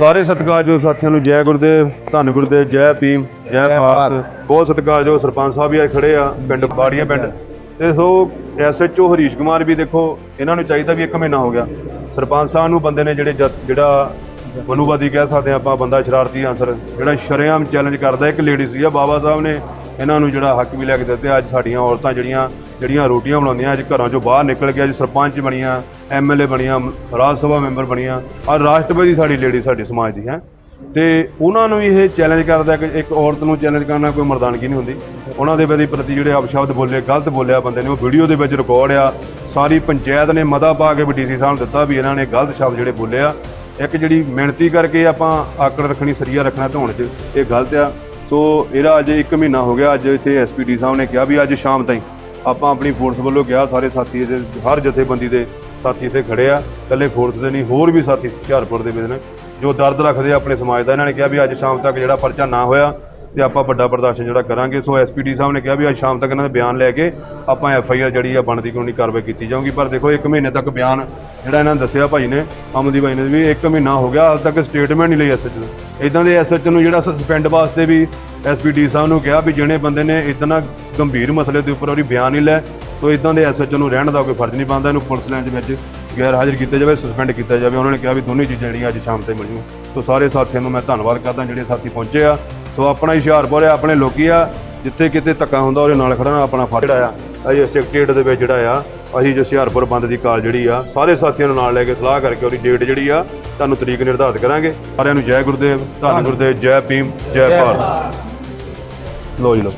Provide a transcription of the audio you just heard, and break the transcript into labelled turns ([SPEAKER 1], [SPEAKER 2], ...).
[SPEAKER 1] ਸਾਰੇ ਸਤਿਕਾਰਯੋਗ ਸਾਥੀਆਂ ਨੂੰ ਜੈ ਗੁਰਦੇਵ ਧੰਨ ਗੁਰਦੇਵ ਜੈ ਭੀਮ ਜੈ ਭਾਰਤ। ਬਹੁਤ ਸਤਿਕਾਰਯੋਗ ਸਰਪੰਚ ਸਾਹਿਬ ਵੀ ਆ ਖੜੇ ਆ ਪਿੰਡ ਬਾੜੀਆਂ ਪਿੰਡ। ਤੇ ਸੋ ਐਸਐਚਓ ਹਰੀਸ਼ ਕੁਮਾਰ ਵੀ ਦੇਖੋ ਇਹਨਾਂ ਨੂੰ ਚਾਹੀਦਾ ਵੀ ਇੱਕ ਮਹੀਨਾ ਹੋ ਗਿਆ। ਸਰਪੰਚ ਸਾਹਿਬ ਨੂੰ ਬੰਦੇ ਨੇ ਜਿਹੜੇ ਜਿਹੜਾ ਮਨੂਵਾਦੀ ਕਹਿ ਸਕਦੇ ਆਪਾਂ ਬੰਦਾ ਸ਼ਰਾਰਤੀ ਆਨਸਰ ਜਿਹੜਾ ਸ਼ਰੇਆਮ ਚੈਲੰਜ ਕਰਦਾ ਇੱਕ ਲੇਡੀ ਸੀ ਆ ਬਾਬਾ ਸਾਹਿਬ ਨੇ ਇਹਨਾਂ ਨੂੰ ਜਿਹੜਾ ਹੱਕ ਵੀ ਲੈ ਕੇ ਦਿੱਤੇ ਅੱਜ ਸਾਡੀਆਂ ਔਰਤਾਂ ਜਿਹੜੀਆਂ ਜਿਹੜੀਆਂ ਰੋਟੀਆਂ ਬਣਾਉਂਦੀਆਂ, ਅੱਜ ਘਰਾਂ ਚੋਂ ਬਾਹਰ ਨਿਕਲ ਕੇ ਅੱਜ ਸਰਪੰਚ ਬਣੀਆਂ ਐਮਐਲਏ ਬਣੀਆਂ, ਰਾਜ ਸਭਾ ਮੈਂਬਰ ਬਣੀਆਂ ਔਰ ਰਾਸ਼ਟਰਪਤੀ ਸਾਡੀ ਲੇਡੀ ਸਾਡੇ ਸਮਾਜ ਦੀ, ਹੈ। ਤੇ ਉਹਨਾਂ ਨੂੰ ਵੀ ਇਹ ਚੈਲੰਜ ਕਰਦਾ ਕਿ ਇੱਕ ਔਰਤ ਨੂੰ ਚੈਲੰਜ ਕਰਨਾ ਕੋਈ ਮਰਦਾਨਗੀ ਨਹੀਂ ਹੁੰਦੀ। ਉਹਨਾਂ ਦੇ ਪ੍ਰਤੀ ਪ੍ਰਤੀ ਜਿਹੜੇ ਅਪਸ਼ਬਦ ਬੋਲੇ, ਗਲਤ ਬੋਲਿਆ ਬੰਦੇ ਨੇ, ਉਹ ਵੀਡੀਓ ਦੇ ਵਿੱਚ ਰਿਕਾਰਡ ਆ। ਸਾਰੀ ਪੰਚਾਇਤ ਨੇ ਮਤਾ ਪਾ ਕੇ ਵੀ ਡੀਸੀ ਸਾਹਿਬ ਨੂੰ ਦਿੱਤਾ ਵੀ ਇਹਨਾਂ ਨੇ ਗਲਤ ਸ਼ਬਦ ਜਿਹੜੇ ਬੋਲੇ ਆ। ਇੱਕ ਜਿਹੜੀ ਮਿਹਨਤੀ ਕਰਕੇ ਆਪਾਂ ਆਕੜ ਰੱਖਣੀ, ਸਰੀਆ ਰੱਖਣਾ ਧੋਣ 'ਚ ਇਹ ਗਲਤ ਆ। ਸੋ ਇਹਦਾ ਅੱਜ 1 ਮਹੀਨਾ ਹੋ ਗਿਆ, ਅੱਜ ਇੱਥੇ ਐਸਪੀਡੀ ਸਾਹਿਬ ਨੇ ਕਿਹਾ ਵੀ ਅੱਜ ਸ਼ਾਮ ਤਾਈਂ ਆਪਾਂ ਆਪਣੀ ਫੋਰਸ ਵੱਲੋਂ ਕਿਹਾ, ਸਾਰੇ ਸਾਥੀ ਇਹਦੇ, ਹਰ ਜਥੇਬੰਦੀ ਦੇ ਸਾਥੀ ਇੱਥੇ ਖੜੇ ਆ। ਇਕੱਲੇ ਫੋਰਸ ਦੇ ਨਹੀਂ, ਹੋਰ ਵੀ ਸਾਥੀ ਹੁਸ਼ਿਆਰਪੁਰ ਦੇ ਵਿੱਚ ਨੇ, ਜੋ ਦਰਦ ਰੱਖਦੇ ਆ ਆਪਣੇ ਸਮਾਜ ਦਾ। ਇਹਨਾਂ ਨੇ ਕਿਹਾ ਵੀ ਅੱਜ ਸ਼ਾਮ ਤੱਕ ਜਿਹੜਾ ਪਰਚਾ ਨਾ ਹੋਇਆ ਤੇ ਆਪਾਂ ਵੱਡਾ ਪ੍ਰਦਰਸ਼ਨ ਜਿਹੜਾ ਕਰਾਂਗੇ। ਸੋ ਐਸਪੀਡੀ ਸਾਹਿਬ ਨੇ ਕਿਹਾ ਵੀ ਅੱਜ ਸ਼ਾਮ ਤੱਕ ਇਹਨਾਂ ਦੇ ਬਿਆਨ ਲੈ ਕੇ ਆਪਾਂ ਐਫ ਆਈ ਆਰ ਜਿਹੜੀ ਆ ਬਣਦੀ ਕਾਨੂੰਨੀ ਕਾਰਵਾਈ ਕੀਤੀ ਜਾਊਗੀ। ਪਰ ਦੇਖੋ 1 ਮਹੀਨੇ ਤੱਕ ਬਿਆਨ ਜਿਹੜਾ ਇਹਨਾਂ ਨੇ ਦੱਸਿਆ ਭਾਈ ਨੇ ਅਮਦੀ ਭਾਈ ਨੇ ਵੀ 1 ਮਹੀਨਾ ਹੋ ਗਿਆ, ਹਾਲ ਤੱਕ ਸਟੇਟਮੈਂਟ ਨਹੀਂ ਲਈ ਐਸਐਚ ਇਦਾਂ ਦੇ ਐਸਐਚ ਨੂੰ ਜਿਹੜਾ ਸਸਪੈਂਡ ਵਾਸਤੇ ਵੀ ਐਸਪੀਡੀ ਸਾਹਿਬ ਨੂੰ ਕਿਹਾ ਵੀ ਜਿਹੜੇ ਬੰਦੇ ਨੇ ਇਤਨਾ ਗੰਭੀਰ ਮਸਲੇ ਦੇ ਉੱਪਰ ਉਹਦੀ ਬਿਆਨ ਨਹੀਂ ਲੈ ਤੋ ਇਦਾਂ ਦੇ ਐਸਐਚ ਨੂੰ ਰਹਿਣ ਦਾ ਕੋਈ ਫਰਜ਼ ਨਹੀਂ ਬਣਦਾ ਇਹਨੂੰ ਪੁਲਿਸ ਲਾਈਨ ਦੇ ਵਿੱਚ ਗੈਰ ਹਾਜ਼ਰ ਕੀਤਾ ਜਾਵੇ ਸਸਪੈਂਡ ਕੀਤਾ ਜਾਵੇ। ਉਹਨਾਂ ਨੇ ਕਿਹਾ ਵੀ ਦੋਨੇ ਚੀਜ਼ਾਂ ਜਿਹੜੀਆਂ ਅੱਜ ਸ਼ਾਮ ਤੇ ਮਿਲਣਗੀਆਂ ਸੋ ਸਾਰੇ ਸਾਥੀਆਂ ਨੂੰ ਮੈਂ ਧੰਨਵਾਦ ਕਰਦਾ ਜਿਹੜੇ ਸਾਥੀ ਪਹੁੰਚੇ ਆ। ਸੋ ਆਪਣਾ ਹੁਸ਼ਿਆਰਪੁਰ ਆ ਆਪਣੇ ਲੋਕੀ ਆ ਜਿੱਥੇ ਕਿਤੇ ਧੱਕਾ ਹੁੰਦਾ ਉਹਦੇ ਨਾਲ ਖੜਨਾ ਆਪਣਾ ਫਰਜ਼ ਜਿਹੜਾ ਆ। ਅਸੀਂ ਸੈਕਟਰੀਏਟ ਦੇ ਵਿੱਚ ਜਿਹੜਾ ਆ ਅਸੀਂ ਜੋ ਹੁਸ਼ਿਆਰਪੁਰ ਬੰਦ ਦੀ ਕਾਲ ਜਿਹੜੀ ਆ ਸਾਰੇ ਸਾਥੀਆਂ ਨੂੰ ਨਾਲ ਲੈ ਕੇ ਸਲਾਹ ਕਰਕੇ ਉਹਦੀ ਡੇਟ ਜਿਹੜੀ ਆ ਤੁਹਾਨੂੰ ਤਰੀਕ ਨਿਰਧਾਰਿਤ ਕਰਾਂਗੇ। ਸਾਰਿਆਂ ਨੂੰ ਜੈ ਗੁਰਦੇਵ ਧੰਨ ਗੁਰਦੇਵ ਜੈ ਭੀਮ ਜੈ ਭਾਰਤ। ਲੋ ਜੀ ਲੋ